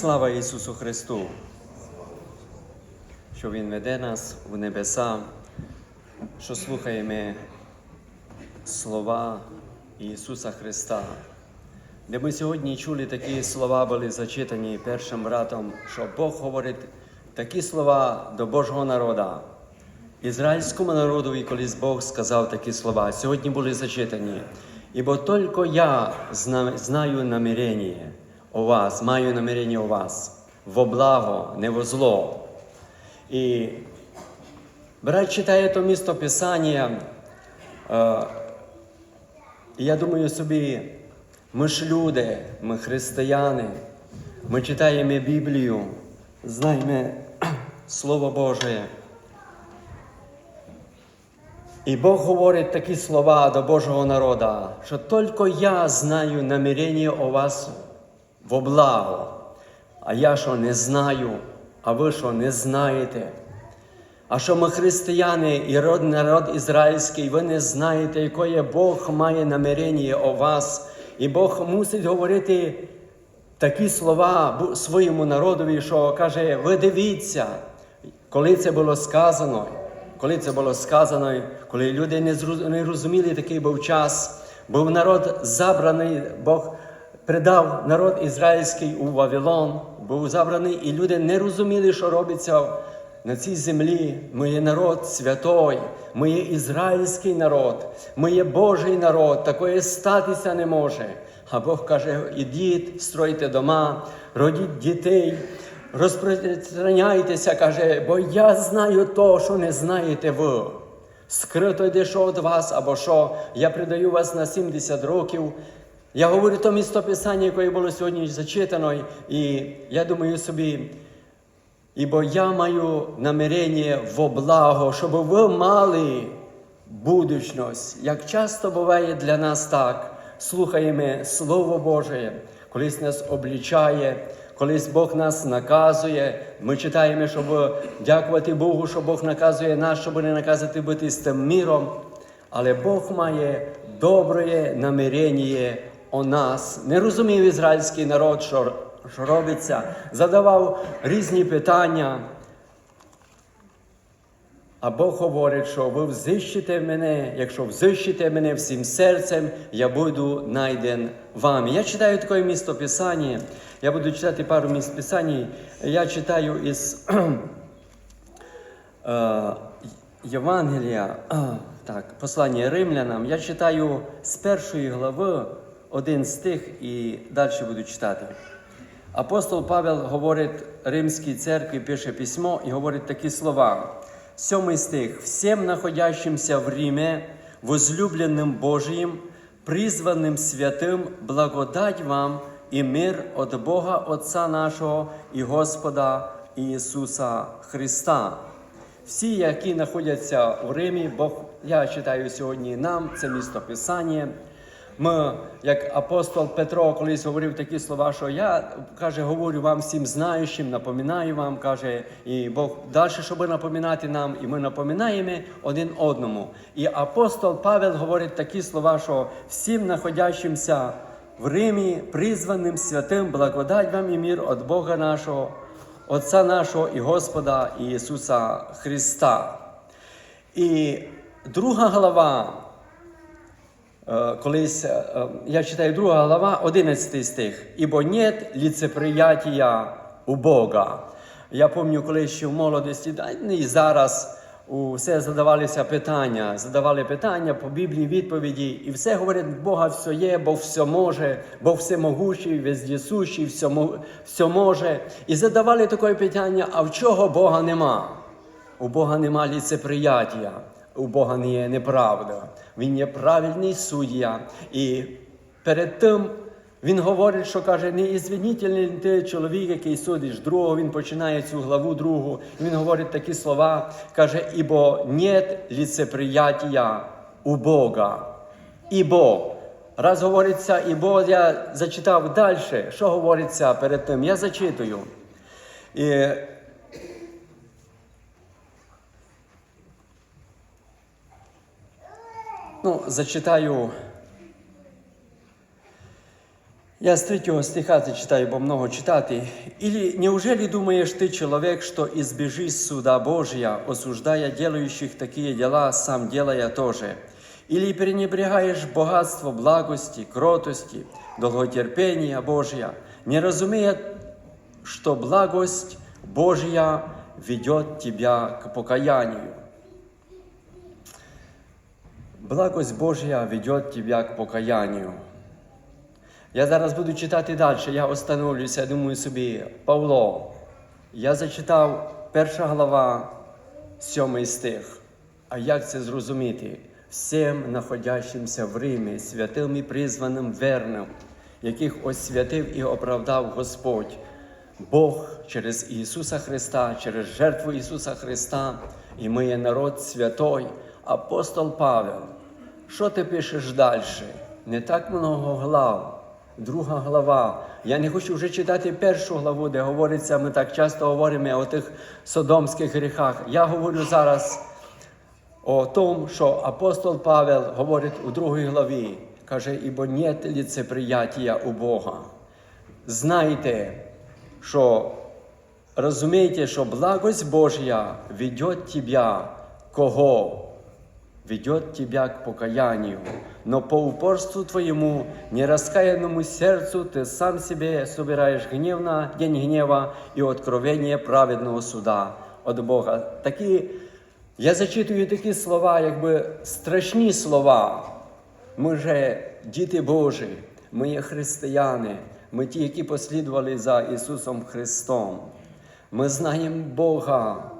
Слава Ісусу Христу, що Він веде нас в небеса, що слухаємо слова Ісуса Христа, де ми сьогодні чули такі слова, були зачитані першим братом, що Бог говорить такі слова до Божого народа. Ізраїльському народу, і колись Бог сказав такі слова, сьогодні були зачитані. Ібо тільки я знаю намірення у вас, маю намірення у вас, во благо, не во зло. І брат читає то місто Писання, е, і я думаю собі, ми ж люди, ми християни, ми читаємо Біблію, знаємо Слово Боже. І Бог говорить такі слова до Божого народу, що тільки я знаю намірення у вас во благо, а я що не знаю, а ви що не знаєте. А що ми християни і род, народ ізраїльський, ви не знаєте, яке Бог має намірення у вас, і Бог мусить говорити такі слова своєму народові, що каже: ви дивіться, коли це було сказано, коли це було сказано, коли люди не розуміли, такий був час, був народ забраний, Бог предав народ ізраїльський у Вавилон, був забраний, і люди не розуміли, що робиться на цій землі. Ми є народ святой, ми є ізраїльський народ, ми є Божий народ, такої статися не може. А Бог каже: ідіть, стройте дома, родіть дітей, розпространяйтеся, каже, бо я знаю то, що не знаєте ви. Скрито йде що від вас, або що, я придаю вас на 70 років. Я говорю то місто Писання, яке було сьогодні зачитано, і я думаю собі, Ібо я маю намірення во благо, щоб ви мали будучність. Як часто буває для нас так, слухаємо Слово Боже, колись нас облічає, колись Бог нас наказує. Ми читаємо, щоб дякувати Богу, що Бог наказує нас, щоб не наказати бути з тим міром. Але Бог має добре намірення у нас. Не розумів ізраїльський народ, що робиться, задавав різні питання. А Бог говорить, що ви взищите мене, якщо взищите мене всім серцем, я буду найден вами. Я читаю таке місто Писання, я буду читати пару місць Писання. Я читаю із е, Євангелія, так, послання римлянам. Я читаю з першої глави один стих і далі буду читати. Апостол Павел говорить Римській церкві, пише письмо і говорить такі слова. Сьомий стих. «Всем находящимся в Риме, возлюбленным Божиим, призванным святым, благодать вам и мир от Бога Отца нашого і Господа Ісуса Христа. Всі, які знаходяться в Римі, Бог, я читаю сьогодні нам, це місто Писання. Ми, як апостол Петро, колись говорив такі слова, що я каже, говорю вам всім знаючим, напоминаю вам, каже, і Бог далі, щоб напоминати нам, і ми напоминаємо один одному. І апостол Павел говорить такі слова, що всім находящимся в Римі, призваним святим, благодать вам і мир від Бога нашого, Отця нашого і Господа Ісуса Христа. І друга глава. Е, Колись е, е, я читаю друга глава, 11 стих. Ібо нет ліцеприятія у Бога. Я пам'ятаю, коли ще в молодості, ну і зараз все задавалися питання, задавали питання по Біблії, відповіді, і все говорять, Бога все є, Бог все може, Бог всемогущий, вездісущий, все, все може. І задавали таке питання: а в чого Бога нема? У Бога нема ліцеприятія, у Бога не є неправда. Він є правильний суддя. І перед тим він говорить, що каже, не ізвинітельний ти чоловік, який судиш другого. Він починає цю главу другу. Він говорить такі слова, каже, ібо нет ліцеприятія у Бога. Ібо. Раз говориться, ібо я зачитав далі, що говориться перед тим. Я зачитую. І Ну, зачитаю Я с третьего стиха зачитаю, бо много читати. «Или неужели думаешь ты, человек, что избежишь суда Божия, осуждая делающих такие дела, сам делая тоже? Или пренебрегаешь богатство благости, кротости, долготерпения Божия, не разумея, что благость Божья ведет тебя к покаянию?» Благость Божья ведет тебя к покаянию. Я зараз буду читати далі. Я остановлюся, думаю собі, Павло, я зачитав перша глава, сьомий стих. А як це зрозуміти? Всім находящимся в Римі, святим і призваним верним, яких освятив і оправдав Господь, Бог через Ісуса Христа, через жертву Ісуса Христа, і ми є народ святой, апостол Павел. Що ти пишеш далі? Не так много глав. Друга глава. Я не хочу вже читати першу главу, де говориться, ми так часто говоримо о тих содомських гріхах. Я говорю зараз о тому, що апостол Павел говорить у другій главі. Каже, ібо нет лицеприятия у Бога. Знайте, що розумієте, що благость Божья ведет тебя кого? Ведет тебя к покаянию. Но по упорству твоему, нераскаянному сердцу, ты сам себе собираешь гнев на день гнева и откровение праведного суда от Бога. Такі, я зачитую такі слова, якби страшні слова. Ми же діти Божі, ми є християни, ми ті, які послідували за Ісусом Христом. Ми знаємо Бога,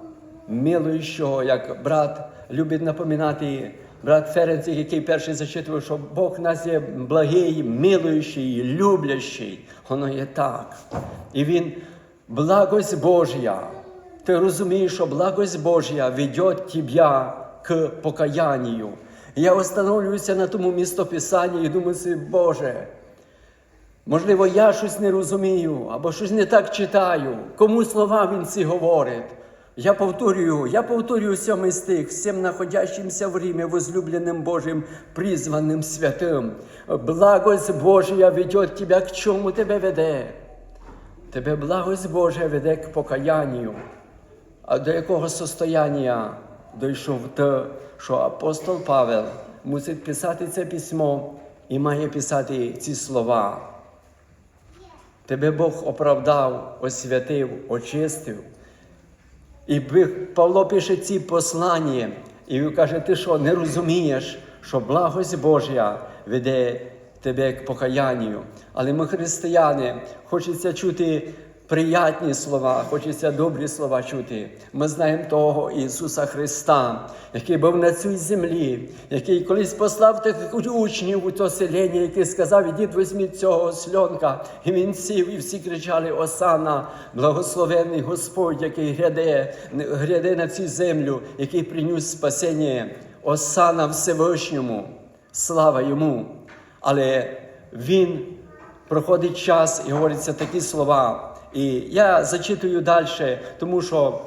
милуючого, як брат любить напоминати, брат Ференц, який перший зачитував, що Бог нас є благий, милуючий, люблящий. Воно є так. І Він благость Божя. Ти розумієш, що благость Божя веде тебе к покаянню. Я остановлююся на тому містописанні і думаю, собі, Боже, можливо, я щось не розумію, або щось не так читаю. Кому слова він ці говорить? Я повторюю, я повторюю сьомий стих, всім находящимся в Риме, возлюбленным Божьим, призванным святым. Благость Божия ведет тебя к чому тебе веде? Тебе благость Божия веде к покаянню. А до якого состояння дійшов те, що апостол Павел мусить писати це письмо і має писати ці слова. Тебе Бог оправдав, освятив, очистив. І Павло пише ці послання, і він каже, ти що, не розумієш, що благость Божа веде тебе к покаянню. Але ми, християни, хочеться чути приятні слова, хочеться добрі слова чути. Ми знаємо того Ісуса Христа, який був на цій землі, який колись послав таких учнів у то селення, який сказав, ідіть візьміть цього сльонка. І він сів, і всі кричали: Осана, благословений Господь, який гряде, гряде на цю землю, який приніс спасення. Осана Всевишньому, слава йому. Але він проходить час і говориться такі слова. І я зачитую далі, тому що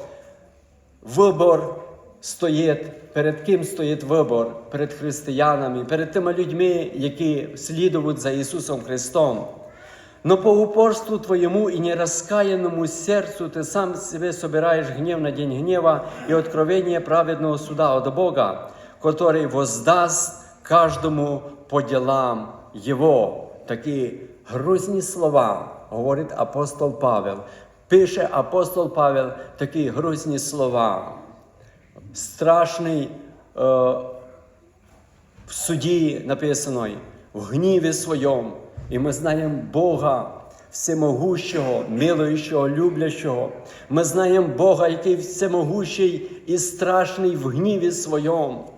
вибор стоїть, перед ким стоїть вибор? Перед християнами, перед тими людьми, які слідують за Ісусом Христом. Но по упорству твоему и нераскаянному сердцу ты сам себе собираешь гнев на день гнева и откровение праведного суда от Бога, который воздаст каждому по делам Его. Такі грузні слова говорить апостол Павел. Пише апостол Павел такі грузні слова. Страшний е, в суді написано, в гніві своєму. І ми знаємо Бога всемогущого, милуючого, люблящого. Ми знаємо Бога, який всемогущий і страшний в гніві своєму.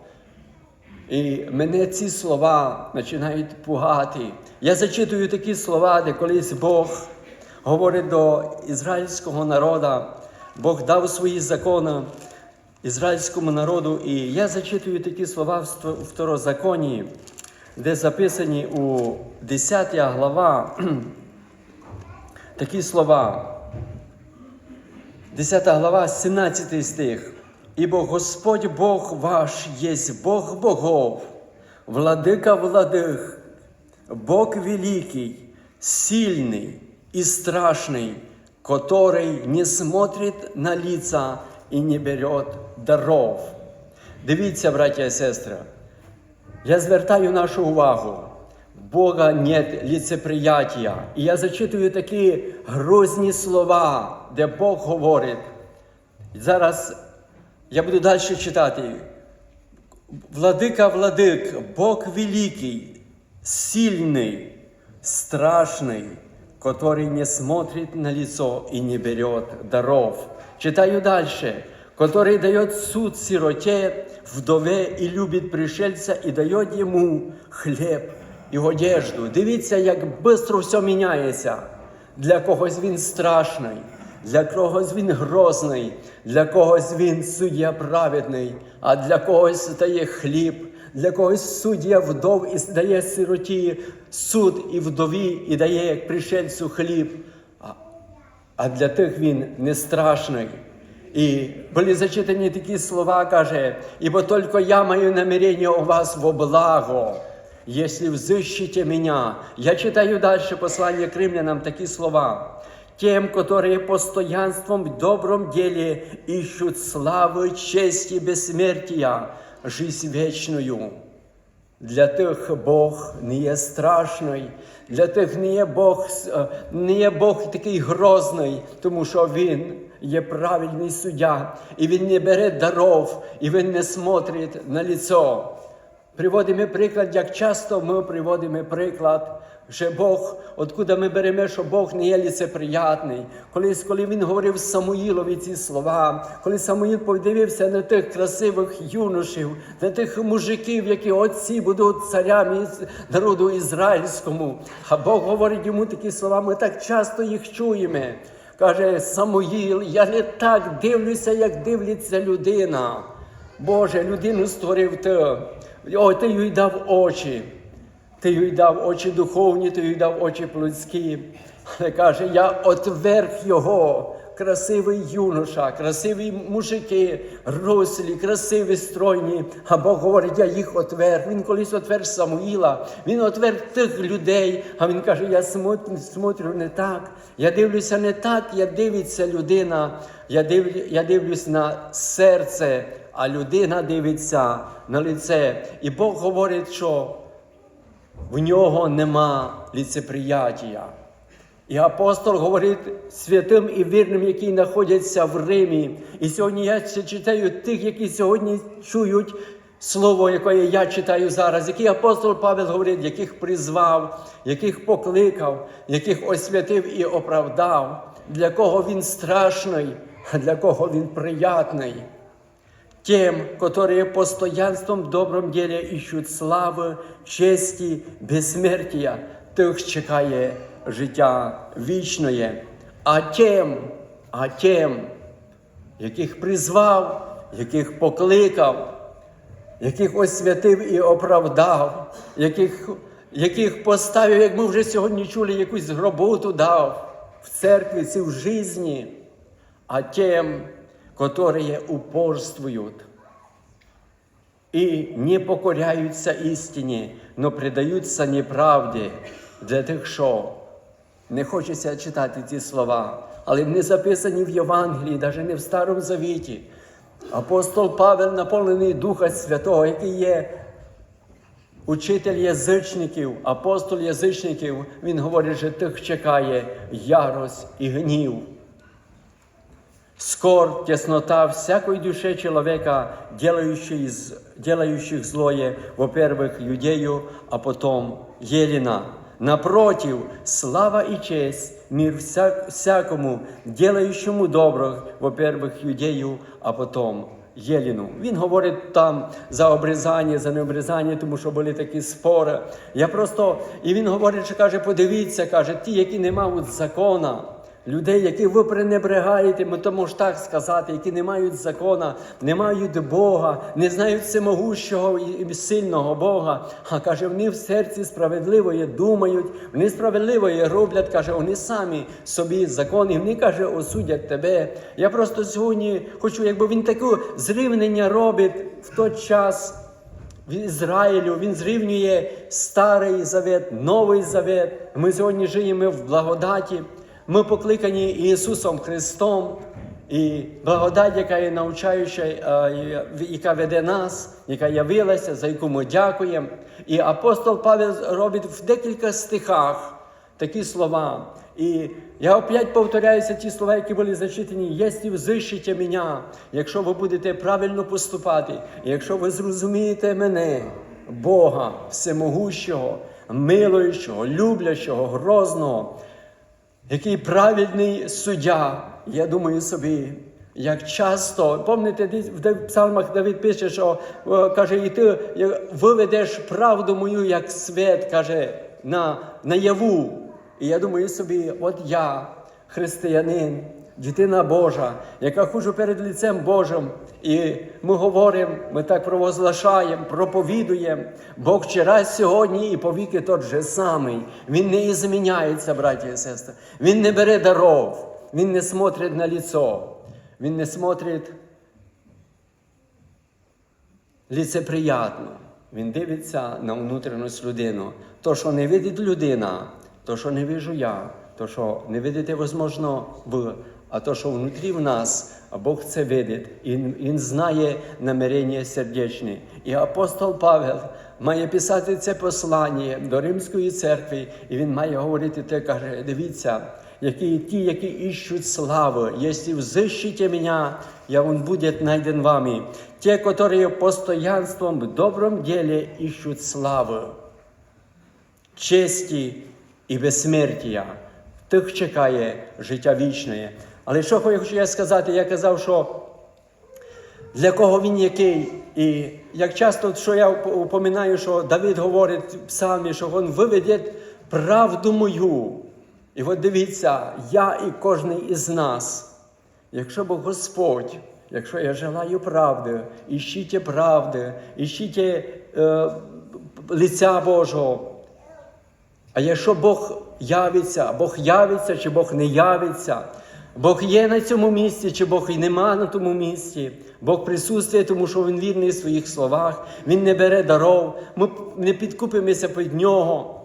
І мене ці слова починають пугати. Я зачитую такі слова, де колись Бог говорить до ізраїльського народу, Бог дав свої закони ізраїльському народу. І я зачитую такі слова в второзаконні, де записані у 10 глава такі слова. 10 глава, 17 стих. Ибо Господь Бог ваш есть Бог богов, владыка владых, Бог великий, сильный и страшный, который не смотрит на лица и не берет даров. Дивіться, браття і сестри, я звертаю нашу увагу. Бога нет лицеприятия. І я зачитую такі грозні слова, де Бог говорить. Зараз я буду далі читати. Владыка владык, Бог великий, сильный, страшный, который не смотрит на лицо и не берет даров. Читаю дальше. Который дает суд сироте, вдове и любит пришельца и дает ему хліб і одежду. Дивіться, як швидко все міняється. Для когось він страшний, для когось він грозний, для когось він суддя праведний, а для когось дає хліб, для когось суддя вдов і дає сироті суд і вдові, і дає як пришельцю хліб. А, для тих він не страшний. І були зачитані такі слова, каже, «Ибо только я маю намерение у вас во благо, если взыщите меня». Я читаю дальше послание к римлянам такие слова. «Тем, которые постоянством в добром деле ищут славы, чести, бессмертия, жизнь вечную». Для тих Бог не є страшний, для тих не є Бог, е, не є Бог такий грозний, тому що Він є правильний суддя, і Він не бере даров, і Він не смотрить на лицо. Приводимо приклад, як часто ми приводимо приклад, що Бог, откуда ми беремо, що Бог не є ліцеприятний. Колись, коли він говорив Самуїлові ці слова, коли Самуїл подивився на тих красивих юношів, на тих мужиків, які отці будуть царями народу ізраїльському. А Бог говорить йому такі слова, ми так часто їх чуємо. Каже Самуїл, я не так дивлюся, як дивиться людина. Боже, людину створив ти. О, ти їй дав очі. Ти їй дав очі духовні, ти їй дав очі плотські. Але каже, я отверг його, красивий юноша, красиві мужики, рослі, красиві, стройні. А Бог говорить, я їх отверг. Він колись отверг Самуїла, він отверг тих людей. А він каже, я смотрю, не так. Я дивлюся не так, я дивиться людина. Я, дивлю, я дивлюсь на серце, а людина дивиться на лице. І Бог говорить, що в нього нема ліцеприятія. І апостол говорить святим і вірним, які знаходяться в Римі. І сьогодні я читаю тих, які сьогодні чують слово, яке я читаю зараз, який апостол Павел говорить, яких призвав, яких покликав, яких освятив і оправдав, для кого він страшний, а для кого він приятний. Тем, которые постоянством в добром деле ищут слави, честі, безсмертия, тих чекає життя вічне. А тем, а тем, яких призвав, яких покликав, яких освятив і оправдав, яких, яких поставив, як ми вже сьогодні чули, якусь роботу дав в церкві ці в житті, а тем, которые упорствуют и не покоряются истине, но предаются неправді для тих, що не хочеться читати ці слова, але вони записані в Євангелії, навіть не в Старому Завіті. Апостол Павел, наповнений Духа Святого, який є учитель язичників, апостол язичників, він говорить, що тих чекає ярость і гнів. Скор, теснота всякой душе человека, делающий, делающих злое, во-первых, юдею, а потом Елена. Напротив, слава и честь, мир вся- всякому, делающему добро, во-первых, юдею, а потом Єліну. Він говорить там за обрізання, за необрізання, тому що були такі спори. Я просто, і він говорить, що каже, подивіться, каже, ті, які не мають закона, Людей, які ви пренебрегаєте, ми то можу так сказати, які не мають закона, не мають Бога, не знають всемогущого і сильного Бога. А каже, вони в серці справедливої думають, вони справедливої роблять, каже, вони самі собі закон, і вони каже, осудять тебе. Я просто сьогодні хочу, якби він таке зрівнення робить в той час. в Ізраїлю, Він зрівнює Старий Завет, Новий Завет. Ми сьогодні живемо в благодаті. Ми покликані Ісусом Христом. І благодать, яка є навчаюча, е, яка веде нас, яка явилася, за яку ми дякуємо. І апостол Павел робить в декілька стихах такі слова. І я опять повторяюся ті слова, які були зачитані. Якщо взищите мене, якщо ви будете правильно поступати, якщо ви зрозумієте мене, Бога Всемогущого, милуючого, люблячого, грозного, який праведний суддя, я думаю собі, як часто, пам'ятаєте, в псалмах Давид пише, що е, каже, і ти е, виведеш правду мою, як світ, каже, на, наяву. І я думаю собі, от я, християнин, дитина Божа, яка хожу перед лицем Божим, і ми говоримо, ми так провозглашаємо, проповідуємо. Бог вчора, сьогодні і повіки тот же самий. Він не зміняється, браті і сестри. Він не бере даров, він не смотрить на лицо, він не смотрить лицеприятно. Він дивиться на внутрішність людину. То, що не видить людина, то, що не вижу я, то, що не видите, можливо, ви, а то, що внутрі в нас, а Бог це видить, і Він, він знає намірення сердечне. І апостол Павел має писати це послання до Римської церкви, і він має говорити те, каже, дивіться, які ті, які іщуть слави, якщо взыщите меня, я он будет найден вами. Те, которые постоянством в добром деле ищут славы, честі і безсмертя. Тих чекає життя вічне. Але що хочу я сказати, я казав, що для кого він який. І як часто, що я упоминаю, що Давид говорить в псалмі, що він виведе правду мою. І от дивіться, я і кожен із нас, якщо б Господь, якщо я желаю правди, іщіть правди, іщіть е, лиця Божого. А якщо Бог явиться, Бог явиться, чи Бог не явиться, Бог є на цьому місці, чи Бог і нема на тому місці. Бог присутствує, тому що Він вірний в своїх словах, Він не бере даров, ми не підкупимося під нього.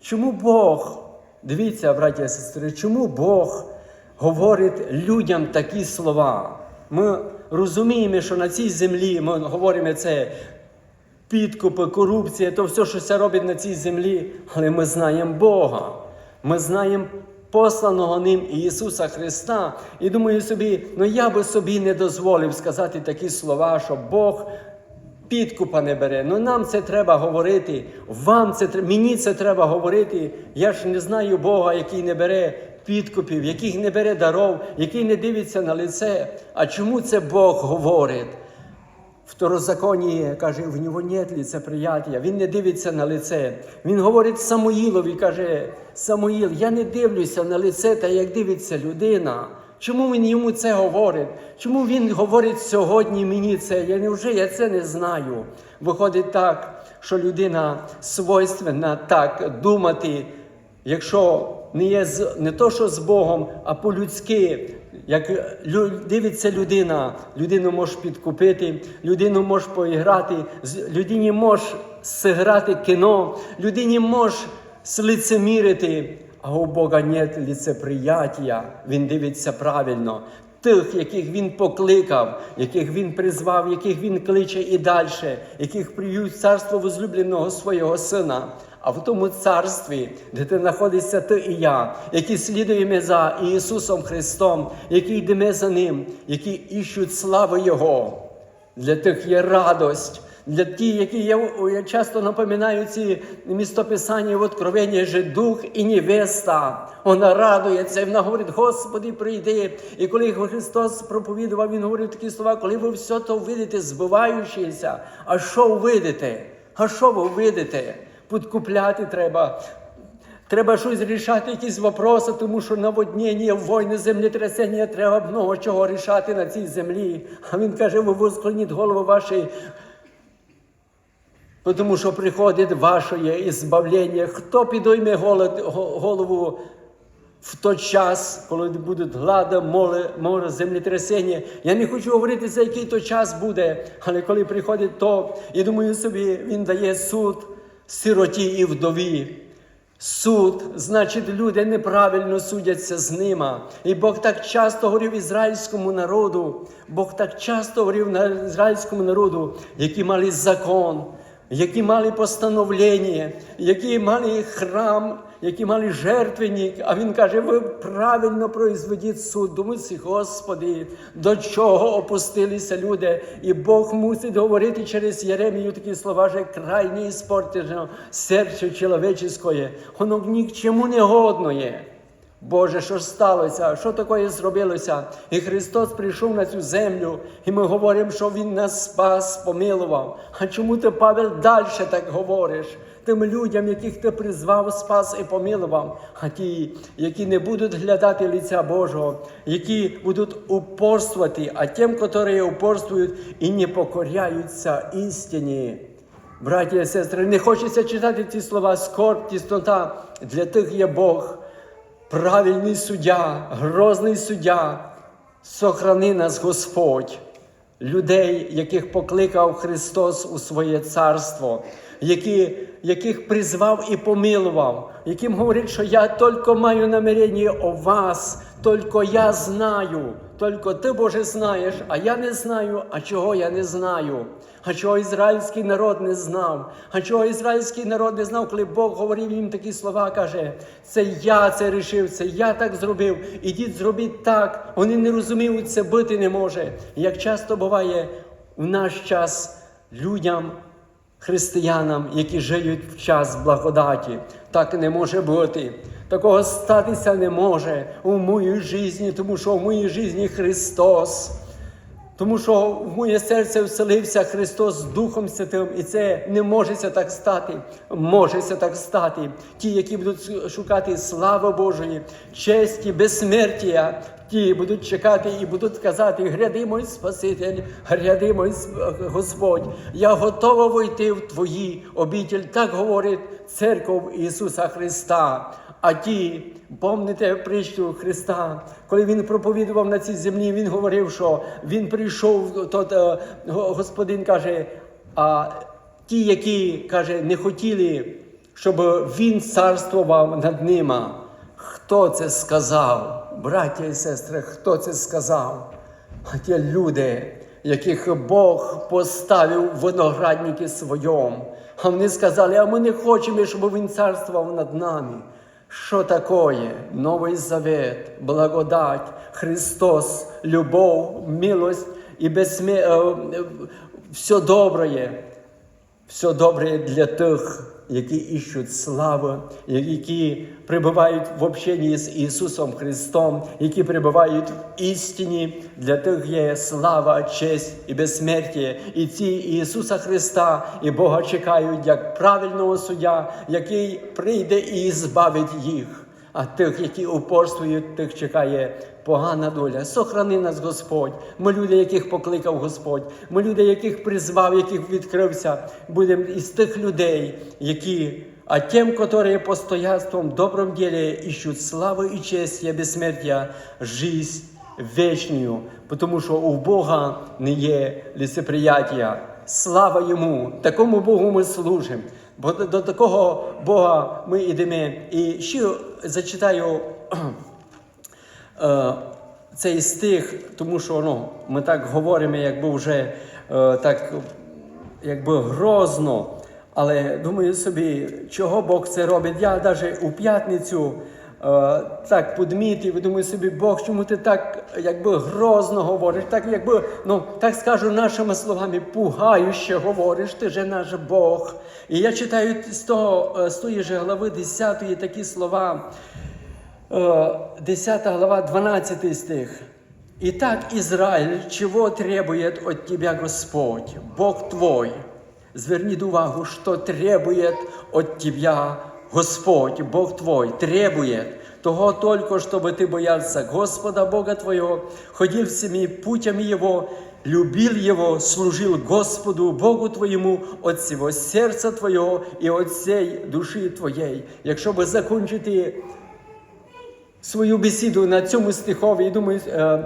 Чому Бог? Дивіться, браті і сестри, чому Бог говорить людям такі слова? Ми розуміємо, що на цій землі ми говоримо це підкупи, корупція, то все, що це робить на цій землі, але ми знаємо Бога. Ми знаємо посланого ним Ісуса Христа. І думаю собі, ну я би собі не дозволив сказати такі слова, що Бог підкупа не бере. Ну нам це треба говорити, вам це мені це треба говорити. Я ж не знаю Бога, який не бере підкупів, який не бере даров, який не дивиться на лице. А чому це Бог говорить? Второзаконії каже, в нього нет лицеприятия, він не дивиться на лице. Він говорить Самуїлові, каже, Самуїл, я не дивлюся на лице, та як дивиться людина. Чому він йому це говорить? Чому він говорить сьогодні мені це? Я невже я це не знаю. Виходить так, що людина свойственна так думати, якщо не є не то, що з Богом, а по-людськи. Як дивиться людина, людину можеш підкупити, людину можеш поіграти, людині можеш зіграти кіно, людині можеш слицемірити, а у Бога нет лицеприятия. Він дивиться правильно. Тих, яких він покликав, яких він призвав, яких він кличе і далі, яких приють царство возлюбленого свого сина. А в тому царстві, де ти знаходишся ти і я, які слідуємо за Ісусом Христом, які йдемо за Ним, які іщуть славу Його. Для тих є радость. Для тих, які я, я часто напоминаю ці містописання в Откровенні, що дух і невеста, вона радується, і вона говорить, Господи, прийди. І коли Христос проповідував, Він говорив такі слова, коли ви все то видите, збиваючися, а що видите? А що ви видите? Підкупляти треба. Треба щось рішати, якісь вопроси, тому що наводнення, війни, землетрясення, треба много чого рішати на цій землі. А він каже, ви восклоніть голову ваші, тому що приходить ваше ізбавлення. Хто підойме голову в той час, коли будуть глада, море, море, землетрясення. Я не хочу говорити, за який то час буде, але коли приходить то, я думаю собі, він дає суд сироті і вдові. Суд, значить, люди неправильно судяться з ними. І Бог так часто говорив ізраїльському народу, Бог так часто говорив на ізраїльському народу, які мали закон, які мали постановлення, які мали храм, які мали жертвенник. А він каже: ви правильно произведіть суд. Думаєте, Господи, до чого опустилися люди? І Бог мусить говорити через Єремію такі слова, що крайне іспортено серце чоловіческое. Воно ні к чому не годно. Боже, що ж сталося? Що таке зробилося? І Христос прийшов на цю землю, і ми говоримо, що Він нас спас, помилував. А чому ти, Павел, далі так говориш? Тим людям, яких ти призвав, спас і помилував, а ті, які не будуть глядати лиця Божого, які будуть упорствувати, а тим, які упорствують і не покоряються істині. Браті і сестри, не хочеться читати ці слова скорб, тіснота. Для тих є Бог правильний суддя, грозний суддя, сохрани нас Господь, людей, яких покликав Христос у своє царство, які, яких призвав і помилував, яким говорить, що я тільки маю намірення о вас, тільки я знаю, тільки ти, Боже, знаєш, а я не знаю, а чого я не знаю. А чого ізраїльський народ не знав? А чого ізраїльський народ не знав, коли Бог говорив їм такі слова, каже: це я це рішив, це я так зробив. Ідіть, зробіть так. Вони не розуміють, це бути не може. Як часто буває в наш час людям, християнам, які живуть в час благодаті, так не може бути. Такого статися не може у моїй житті, тому що в моїй житті Христос. Тому що в моє серце вселився Христос з Духом Святим, і це не може так стати. Може так стати. Ті, які будуть шукати слави Божої, честі, безсмертя, ті будуть чекати і будуть казати: Гряди мой Спаситель, гряди мой Господь, я готова войти в Твої обітель. Так говорить церков Ісуса Христа. А ті, помните притчу Христа, коли Він проповідував на цій землі, Він говорив, що Він прийшов, тот е, Господин каже, а ті, які каже, не хотіли, щоб Він царствував над ними. Хто це сказав? Браття і сестри, хто це сказав? А ті люди, яких Бог поставив виноградники своєму. А вони сказали, а ми не хочемо, щоб він царствував над нами. Що такое Новий Завет, благодать, Христос, любов, милость і безсмі... е, все добре. Все добре для тих, які іщуть слави, які перебувають в общенні з Ісусом Христом, які перебувають в істині, для тих є слава, честь і безсмертя. І ці Ісуса Христа і Бога чекають як правильного суддя, який прийде і збавить їх. А тих, які упорствують, тих чекає погана доля. Сохрани нас, Господь. Ми люди, яких покликав Господь. Ми люди, яких призвав, яких відкрився. Будемо із тих людей, які, а тим, які постоянством в добром ділі іщуть слави і честь, і безсмертя, жизнь вечню, тому що у Бога не є лісоприяття. Слава йому, такому Богу ми служимо. Бо до такого Бога ми йдемо. І ще зачитаю цей стих, тому що ну, ми так говоримо, якби вже е, так якби грозно. Але думаю собі, чого Бог це робить. Я навіть у п'ятницю е, так подмітив, думаю собі, Бог, чому ти так якби грозно говориш, так якби, ну так скажу нашими словами, пугающе говориш, ти же наш Бог. І я читаю з того, з тої же глави 10 такі слова, 10 глава, 12 стих. Итак, Израиль, чего требует от тебя Господь, Бог твой? Зверніть увагу, що требует от тебя Господь, Бог твой, требует того только, чтобы ты боялся Господа Бога твоего, ходил всеми путями Его, любил Его, служил Господу Богу твоєму от всего серця твоего і от всей душі твоєї. Якщо би закончити свою бесіду на цьому стихові і думаю, е,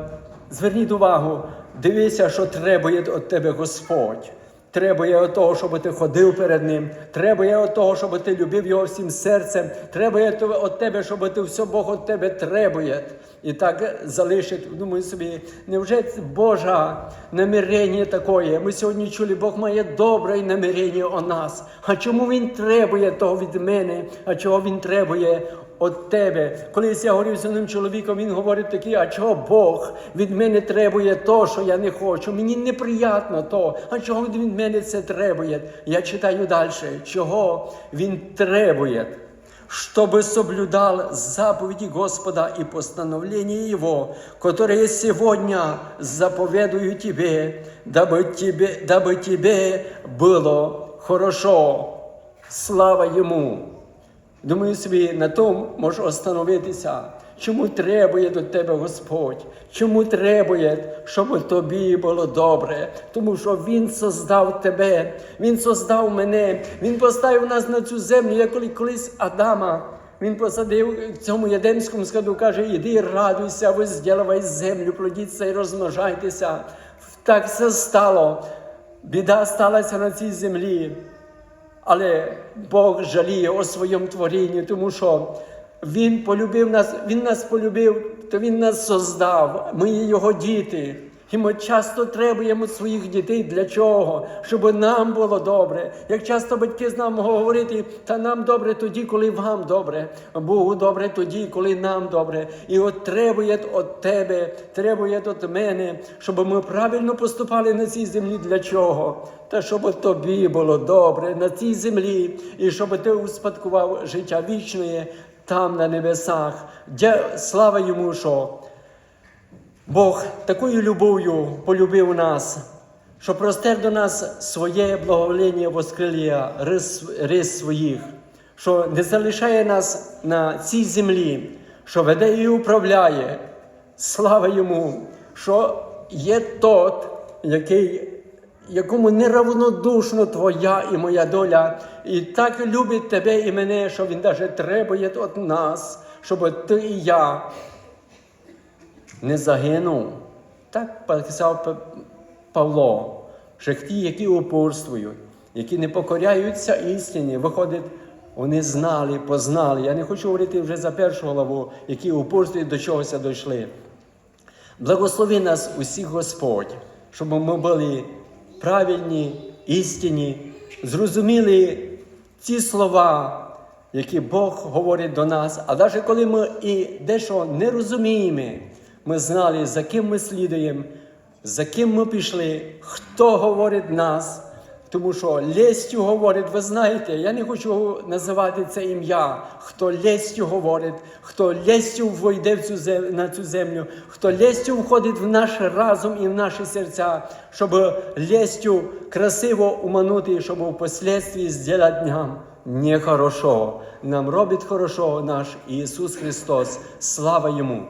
зверніть увагу, дивися, що требує від тебе Господь. Требує от того, щоб ти ходив перед Ним. Требує от того, щоб ти любив його всім серцем. Требує від тебе, щоб ти все Бог від тебе требує. І так залишить, думаю собі, невже це Боже намірення таке? Ми сьогодні чули, Бог має добре намірення о нас. А чому Він требує того від мене? А чого Він требує від тебе? Колись я говорив з одним чоловіком, він говорить такий, а чого Бог від мене требує то, що я не хочу? Мені неприємно то. А чого він від мене це требує? Я читаю далі, чого він требує чтобы соблюдал заповеди Господа и постановления Его, которые сегодня заповедую тебе, дабы тебе, дабы тебе было хорошо. Слава Йому! Думаю собі, на тому можу остановитися. Чому требує до тебе Господь? Чому требує, щоб тобі було добре? Тому що Він создав тебе, Він создав мене, Він поставив нас на цю землю, як коли колись Адама. Він посадив в цьому Єдемському саду, каже, іди радуйся, возділавай землю, плодіться і розмножайтеся. Так все стало. Біда сталася на цій землі. Але Бог жаліє о своєму творінні, тому що Він полюбив нас, Він нас полюбив, то Він нас создав. Ми є Його діти. І ми часто требуємо своїх дітей для чого? Щоб нам було добре. Як часто батьки з нами говорити, та нам добре тоді, коли вам добре, Богу добре тоді, коли нам добре. І от требує від тебе, требує від мене, щоб ми правильно поступали на цій землі для чого? Та щоб тобі було добре на цій землі, і щоб ти успадкував життя вічне там на небесах. Слава йому, що Бог такою любов'ю полюбив нас, що простер до нас своє благоволення воскрилля рис, рис своїх, що не залишає нас на цій землі, що веде і управляє. Слава йому, що є тот, який, якому неравнодушно твоя і моя доля, і так любить тебе і мене, що він навіть требує від нас, щоб ти і я не загинув. Так писав Павло, що ті, які упорствують, які не покоряються істині, виходить, вони знали, познали. Я не хочу говорити вже за першу главу, які упорствують до чогось дійшли. Благослови нас усіх Господь, щоб ми були правильні, істинні, зрозуміли ці слова, які Бог говорить до нас. А навіть коли ми і дещо не розуміємо, ми знали, за ким ми слідуємо, за ким ми пішли, хто говорить нас. Тому що лестю говорить, ви знаєте, я не хочу називати це ім'я, хто лестю говорить, хто лестю войде в цю зем- на цю землю, хто лестю входить в наш разум і в наші серця, щоб лестю красиво уманути, щоб впоследствии зробити нам нехорошо. Нам робить хорошо наш Ісус Христос. Слава Йому!